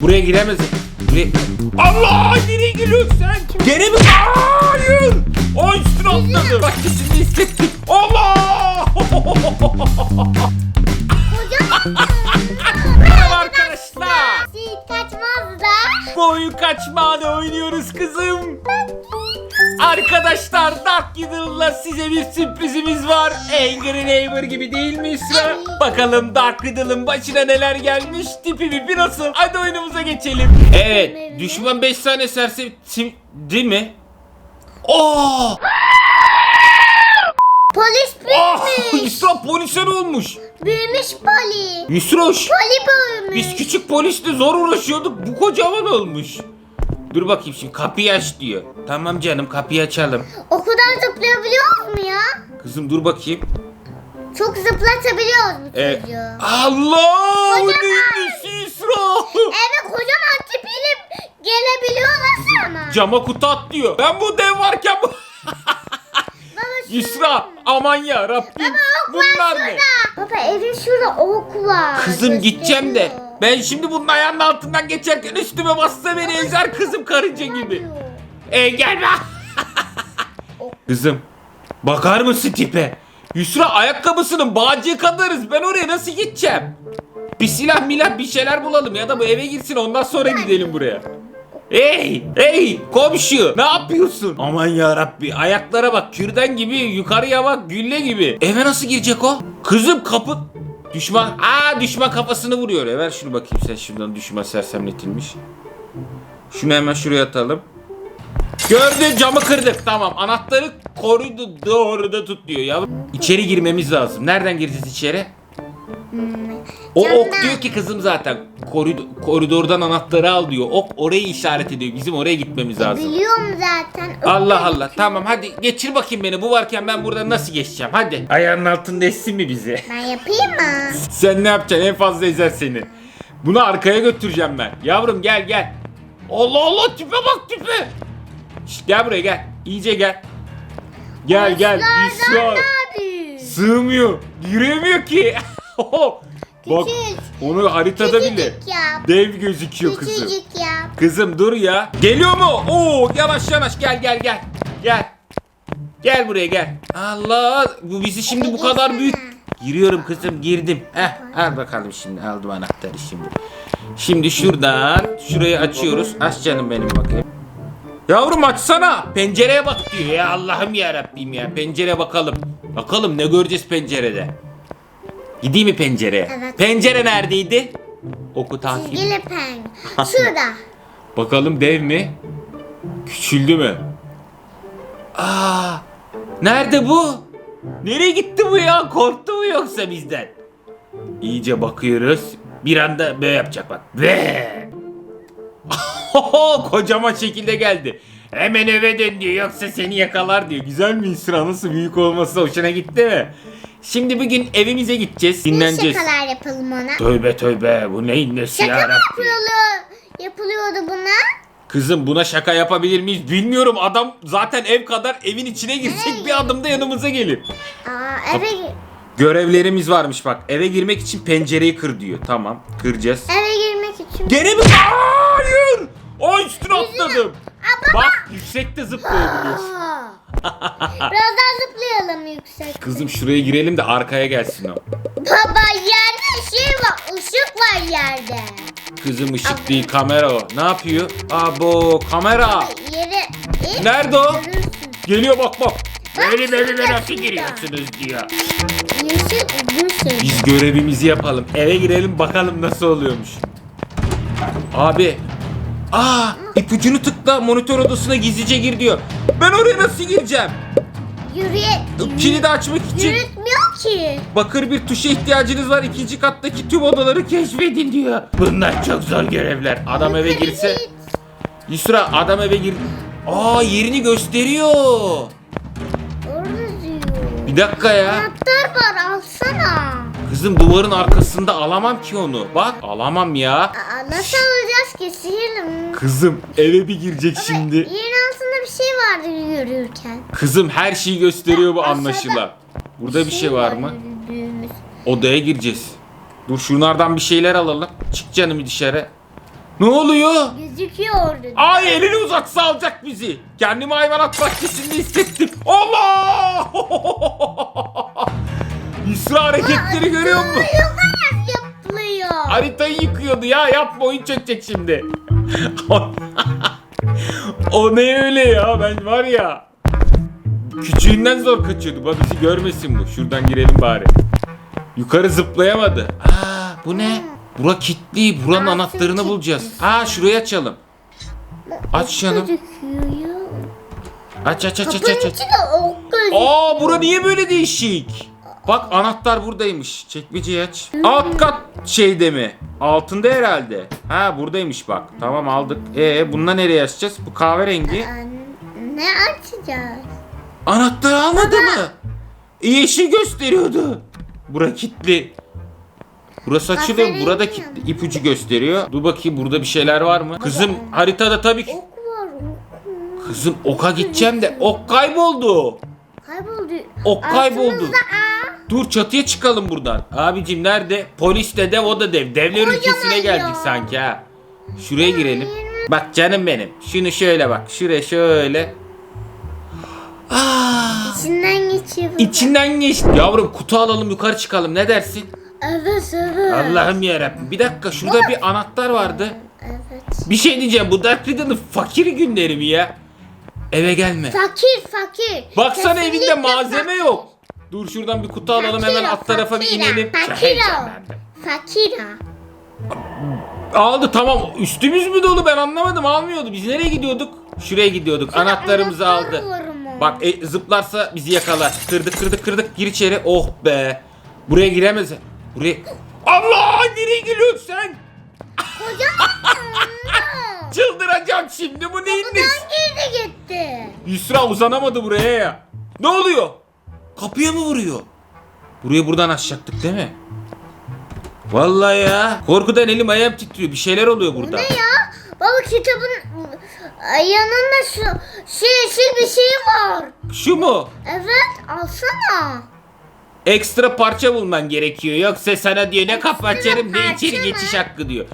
Buraya giremez. Buraya... Allah! Nereye geliyorsun sen? Gene mi? Hayır! O üstüne atladı. Bak şimdi hissettim. Allah! Merhaba arkadaşlar. Siz kaçmaz da. Kaçmağını oynuyoruz kızım. Arkadaşlar Dark Riddle'la size bir sürprizimiz var. Angry Neighbor gibi değil mi İsra? Bakalım Dark Riddle'ın başına neler gelmiş. Tipi bir nasıl? Hadi oyunumuza geçelim. Evet. Düşman 5 tane serse... Değil mi? Oo! Polis Ah! büyümüş. İsra polise ne olmuş? büyümüş poli. Yusroş. Poli büyümüş. Biz küçük polisle zor uğraşıyorduk. Bu kocaman olmuş. Dur bakayım şimdi kapıyı aç diyor. Tamam canım kapıyı açalım. Okuldan zıplayabiliyor mu ya? Kızım dur bakayım. Çok zıplatabiliyoruz bu E, çocuğu. Allah! Kocaman. neymiş İsra? Evet kocaman tipiyle gelebiliyor nasıl ama? Cama kutu atlıyor. Ben bu dev varken bu... Baba şu- İsra aman ya Rabbim. Bunlar ne? Baba evin şurada ok var. Kızım gideceğim de. Gösteriyor. Ben şimdi bunun ayağının altından geçerken üstüme bassa beni ezer kızım karınca gibi. E gelme. Kızım bakar mısın tipe? Yusra ayakkabısının bağcığı kadarız. Ben oraya nasıl gideceğim? Bir silah milah bir şeyler bulalım ya da bu eve girsin ondan sonra gidelim buraya. Hey hey komşu ne yapıyorsun? Aman ya Rabbi ayaklara bak kürdan gibi yukarıya bak gülle gibi. Eve nasıl girecek o? Kızım kapı düşman aa düşman kafasını vuruyor. E ver şunu bakayım sen şuradan düşman sersemletilmiş. Şunu hemen şuraya atalım. Gördün camı kırdık tamam anahtarı korudu doğru tut diyor ya. İçeri girmemiz lazım. Nereden gireceğiz içeri? O ok diyor ki kızım zaten koridor, koridordan anahtarı al diyor. Ok orayı işaret ediyor. Bizim oraya gitmemiz lazım. Biliyorum zaten. Allah Allah tamam hadi geçir bakayım beni. Bu varken ben buradan nasıl geçeceğim hadi. Ayağının altında essin mi bizi? Ben yapayım mı? Sen ne yapacaksın en fazla ezer seni. Bunu arkaya götüreceğim ben. Yavrum gel gel. Allah Allah tipe bak tipe. Şşt, gel buraya gel. İyice gel. Gel gel. İsra. Abi. Sığmıyor. Yürüyemiyor ki. bak Küçük. onu haritada bile. Küçücük yap. Dev gözüküyor kızım. Küçücük yap. Kızım dur ya. Geliyor mu? Oo yavaş yavaş gel gel gel. Gel. Gel buraya gel. Allah bu bizi şimdi bu kadar büyük. Giriyorum kızım girdim. Heh al bakalım şimdi aldım anahtarı şimdi. Şimdi şuradan şurayı açıyoruz. Aç canım benim bakayım. Yavrum açsana. Pencereye bak diyor ya Allah'ım ya Rabbim ya. Pencere bakalım. Bakalım ne göreceğiz pencerede. Gideyim mi pencereye? Evet. Pencere neredeydi? Oku takip. Çizgili pen. Şurada. Bakalım dev mi? Küçüldü mü? Aa! Nerede bu? Nereye gitti bu ya? Korktu mu yoksa bizden? İyice bakıyoruz. Bir anda böyle yapacak bak. Ve! Kocaman şekilde geldi. Hemen eve dön diyor yoksa seni yakalar diyor. Güzel mi sıra nasıl büyük olması hoşuna gitti mi? Şimdi bugün evimize gideceğiz. Ne Dinleneceğiz. şakalar yapalım ona? Tövbe tövbe bu neyin nesi Şaka mı yarabbim? yapılıyor, yapılıyordu buna? Kızım buna şaka yapabilir miyiz bilmiyorum. Adam zaten ev kadar evin içine girsek bir adımda yanımıza gelir. Aa, eve, Görevlerimiz varmış bak. Eve girmek için pencereyi kır diyor. Tamam kıracağız. eve girmek için. Gene mi? Hayır! O üstüne atladım. Aa, baba. Bak yüksekte zıplayabiliyorsun. Aa. Biraz daha zıplayalım yüksek. Kızım şuraya girelim de arkaya gelsin o. Baba yerde şey var, ışık var yerde. Kızım ışık değil kamera o. Ne yapıyor? Abo kamera. Yere. E, Nerede o? görürsün. Geliyor bak bak. Benim evime nasıl giriyorsunuz diyor. Yeşil uzun Biz görevimizi yapalım. Eve girelim bakalım nasıl oluyormuş. Abi. Aa, ipucunu tıkla monitör odasına gizlice gir diyor. Ben oraya nasıl gireceğim? Yürüye, Kilidi açmak için yürütmüyor ki. bakır bir tuşa ihtiyacınız var. İkinci kattaki tüm odaları keşfedin diyor. Bunlar çok zor görevler. Adam eve girse. Yusra adam eve gir. Aa yerini gösteriyor. Orada diyor. Bir dakika ya. Anahtar var alsana. Kızım duvarın arkasında alamam ki onu. Bak alamam ya. Aa, nasıl ki sihirli mi? Kızım eve bir girecek şimdi. Yerin altında bir şey vardı yürürken. Kızım her şeyi gösteriyor bu anlaşılan. Burada bir şey var mı? Yürüdüğümüz. Odaya gireceğiz. Dur şunlardan bir şeyler alalım. Çık canım dışarı. Ne oluyor? Gözüküyor orada. Ay elini uzatsa alacak bizi. Kendimi hayvanat bahçesinde hissettim. Allah! Yusra hareketleri görüyor musun? Yukarı yapılıyor. Haritayı yıkıyordu ya yapma oyun çökecek şimdi. o ne öyle ya ben var ya. Küçüğünden zor kaçıyordu. Bak bizi görmesin bu. Şuradan girelim bari. Yukarı zıplayamadı. Aa bu ne? Bura kilitli. Buranın Aa, anahtarını kilitli. bulacağız. Aa şurayı açalım. Aç canım. Aç aç aç aç Kapının aç. aç. içinde ok gözüküyor. Aa bura niye böyle değişik? Bak anahtar buradaymış. Çekmeceyi aç. Alt kat şeyde mi? Altında herhalde. Ha buradaymış bak. Tamam aldık. Ee bununla nereye açacağız? Bu kahverengi. Aa, Ne açacağız? Anahtar almadı mı? Yeşil gösteriyordu. Bura kilitli. Burası açılıyor. Kahverengi Burada mi? kilitli. ipucu gösteriyor. Dur bakayım burada bir şeyler var mı? Kızım haritada tabii ki. Ok var ok. Kızım oka gideceğim de ok kayboldu. Kayboldu. Ok kayboldu. Altımızda. Dur çatıya çıkalım buradan. Abicim nerede? Polis de dev o da dev. Devler Kocaman ülkesine geldik ya. sanki ha. Şuraya girelim. Bak canım benim. Şunu şöyle bak. Şuraya şöyle. Aa, İçinden geçiyor. içinden geçti. Yavrum kutu alalım yukarı çıkalım. Ne dersin? Evet evet. Allah'ım yarabbim. Bir dakika şurada bir anahtar vardı. Evet. Bir şey diyeceğim. Bu Dark Riddle'ın fakir günleri mi ya? Eve gelme. Fakir fakir. Baksana Kesinlikle evinde malzeme fakir. yok. Dur şuradan bir kutu alalım hemen Fakir o, alt tarafa bir fakir o, inelim. Fakir o. Heyecanlandım. Fakir o. Aldı tamam. Üstümüz mü dolu ben anlamadım. Almıyordu. Biz nereye gidiyorduk? Şuraya gidiyorduk. Anahtarımızı anahtar aldı. Bak e, zıplarsa bizi yakalar. Kırdık kırdık kırdık. Gir içeri. Oh be. Buraya giremez. Buraya. Allah! Nereye geliyorsun sen? Kocaman. Çıldıracağım şimdi. Bu neyin nesi? Girdi gitti. Yusra uzanamadı buraya ya. Ne oluyor? Kapıya mı vuruyor? Burayı buradan açacaktık değil mi? Vallahi ya. Korkudan elim ayağım titriyor. Bir şeyler oluyor burada. Ne ya? Baba kitabın yanında şu, şu yeşil bir şey var. Şu mu? Evet alsana. Ekstra parça bulman gerekiyor. Yoksa sana diyor ne kapı açarım ne içeri geçiş hakkı diyor.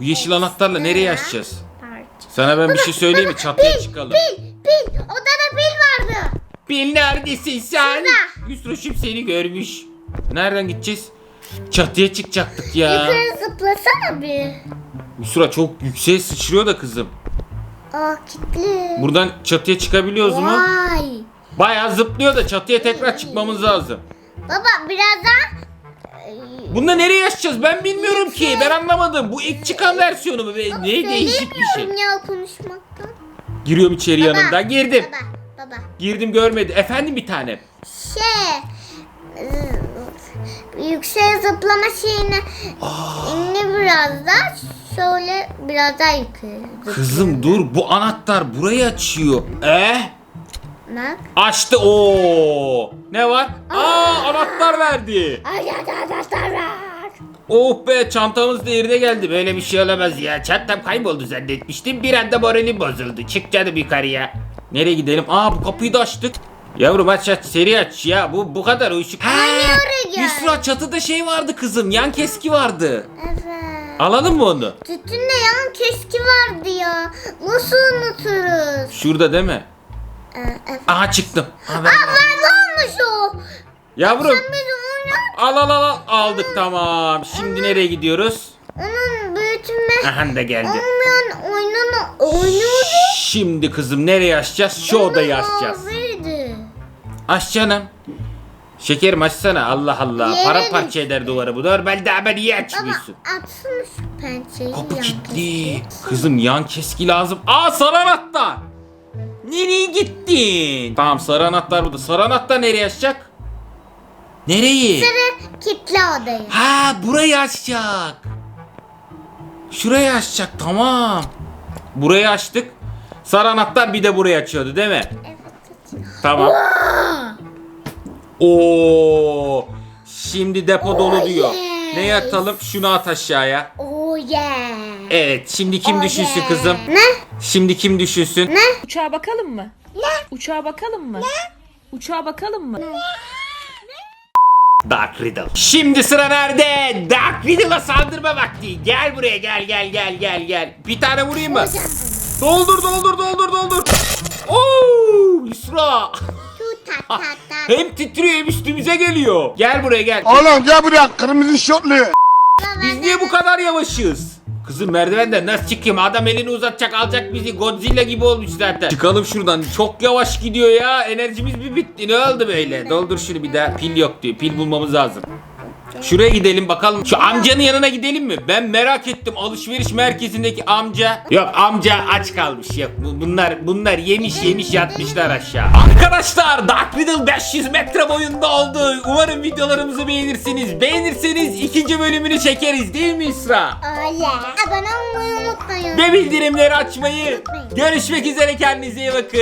Bu yeşil anahtarla nereye açacağız? Parça. Sana ben bir şey söyleyeyim mi? Çatıya çıkalım. pil, pil. Odada pil vardı. Bil neredesin sen? Şurada. Yusruş'um seni görmüş. Nereden gideceğiz? Çatıya çıkacaktık ya. Yukarı zıplasana bir. Yusra çok yükseğe sıçrıyor da kızım. Aa kilitli. Buradan çatıya çıkabiliyoruz mu? Vay. Bayağı zıplıyor da çatıya tekrar çıkmamız lazım. Baba birazdan Bunda nereye yaşayacağız ben bilmiyorum ki. Ben anlamadım. Bu ilk çıkan versiyonu mu? Ne değişik bir şey. Ya konuşmaktan. Giriyorum içeri Baba, yanından. Girdim. Baba, baba. Girdim görmedi. Efendim bir tane. Şey, ıı, yükseğe zıplama şeyine indi biraz da şöyle biraz daha yukarı. Kızım dur bu anahtar burayı açıyor. Eh? Bak. Açtı. Oo. Ne var? Aa anahtar verdi. Ay arkadaşlar var. Oh be çantamız da yerine geldi. Böyle bir şey olamaz ya. Çantam kayboldu zannetmiştim. Bir anda moralim bozuldu. Çık canım yukarıya. Nereye gidelim? Aa bu kapıyı da açtık. Yavrum aç aç seri aç ya. Bu bu kadar uyuşuk. Ha, oraya. Yusra çatıda şey vardı kızım. Yan keski vardı. Evet. Alalım mı onu? Tütünde yan keski vardı ya. Nasıl unuturuz? Şurada değil mi? Ee, evet. Aha çıktım. Ha, ver. Aa ben olmuş o. Yavrum al al al al. aldık tamam. Şimdi nereye gidiyoruz? onun büyütme Aha da geldi. olmayan oyununu oynuyordu. Şimdi kızım nereye açacağız? Şu odayı açacağız. Maviydi. Aç canım. Şekerim açsana Allah Allah. Yere Paramparça eder duvarı bu. Normalde ama niye Baba açmıyorsun? atsana şu pençeyi. Kapı yan kilitli. keski. Kızım yan keski lazım. Aa sarı anahtar. Nereye gittin? Tamam sarı anahtar burada. Sarı anahtar nereye açacak? Nereyi? Sarı kitle odayı. Ha burayı açacak. Şurayı açacak tamam. Burayı açtık. Sarı anahtar bir de burayı açıyordu değil mi? Evet. Tamam. Oo. Şimdi depo dolu Oh, diyor. yes. Ne atalım? Şunu at aşağıya. Oh yeah. Evet. Şimdi kim Oh düşünsün yeah. kızım? Ne? Şimdi kim düşünsün? Ne? Uçağa bakalım mı? Uçağa bakalım mı? Uçağa bakalım mı? Dark Riddle. Şimdi sıra nerede? Dark Riddle'a saldırma vakti. Gel buraya gel gel gel gel gel. Bir tane vurayım mı? Hocam. Doldur doldur doldur doldur. Oo, Yusra. Tat. Hem titriyor hem üstümüze geliyor. Gel buraya gel. Oğlum gel buraya kırmızı şortlu. Biz niye bu kadar yavaşız? Kızım merdivenden nasıl çıkayım? Adam elini uzatacak alacak bizi. Godzilla gibi olmuş zaten. Çıkalım şuradan. Çok yavaş gidiyor ya. Enerjimiz bir bitti. Ne oldu böyle? Doldur şunu bir daha. Pil yok diyor. Pil bulmamız lazım. Şuraya gidelim bakalım. Şu amcanın yanına gidelim mi? Ben merak ettim alışveriş merkezindeki amca. Yok amca aç kalmış. Yok bu- bunlar bunlar yemiş yemiş yatmışlar aşağı. Arkadaşlar Dark Riddle 500 metre boyunda oldu. Umarım videolarımızı beğenirsiniz. Beğenirseniz ikinci bölümünü çekeriz değil mi İsra? Öyle. Abone olmayı unutmayın. Ve bildirimleri açmayı. Görüşmek üzere kendinize iyi bakın.